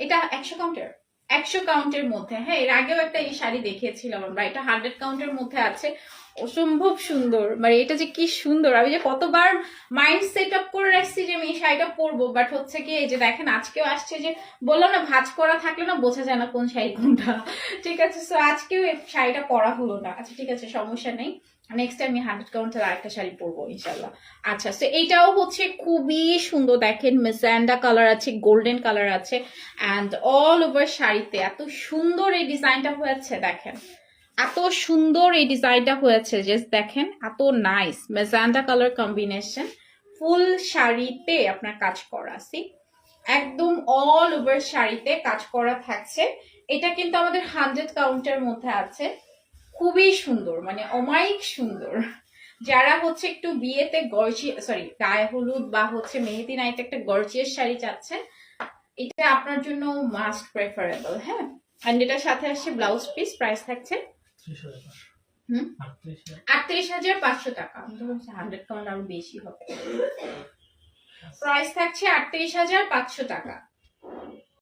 এটা একশো কাউন্টার একশো কাউন্টের মধ্যে। হ্যাঁ এর আগেও একটা এই শাড়ি দেখিয়েছিলাম আমরা। এটা হান্ড্রেড কাউন্টের মধ্যে আছে। অসম্ভব সুন্দর। মানে এটা যে কি সুন্দর। আমি যে কতবার মাইন্ড সেট আপ করে রাখছি যে আমি এই শাড়িটা পরবো বাট হচ্ছে কি, এই যে দেখেন, আজকেও আসছে যে বললাম না, ভাজ করা থাকলে না বোঝা যায় না কোন শাড়ি কোনটা। ঠিক আছে সো আজকেও এই শাড়িটা পরা হলো না। আচ্ছা ঠিক আছে, সমস্যা নেই। নেক্সট টাইম আমি হান্ড্রেড কাউন্টের আরেকটা শাড়ি পরবো ইনশাল্লাহ আচ্ছা তো এইটাও হচ্ছে খুবই সুন্দর। দেখেন মেসান্ডা কালার আছে গোল্ডেন কালার আছে অ্যান্ড অল ওভার শাড়িতে এত সুন্দর এই ডিজাইনটা হয়েছে, দেখেন। এত সুন্দর এই ডিজাইনটা হয়েছে জাস্ট দেখেন, এত নাইস মেজান্ডা কালার কম্বিনেশন ফুল শাড়িতে আপনার কাজ করা সি একদম অল ওভার শাড়িতে কাজ করা থাকছে। এটা কিন্তু আমাদের হান্ড্রেড কাউন্টের মধ্যে আছে। খুবই সুন্দর মানে অমায়িক সুন্দর। যারা হচ্ছে একটু বিয়েতে গর্জি সরি গায়ে হলুদ বা হচ্ছে মেহেদি নাইতে একটা গর্জিয়াস শাড়ি চাচ্ছেন এটা আপনার জন্য মাস্ট প্রেফারেবল হ্যাঁ? অ্যান্ড এটার সাথে আসছে ব্লাউজ পিস প্রাইস থাকছে? আটত্রিশ হাজার আটত্রিশ হাজার পাঁচশো টাকা। আমি তো ভাবছি হান্ড্রেড কাউন্ট আরও বেশি হবে। প্রাইস থাকছে আটত্রিশ হাজার পাঁচশো টাকা।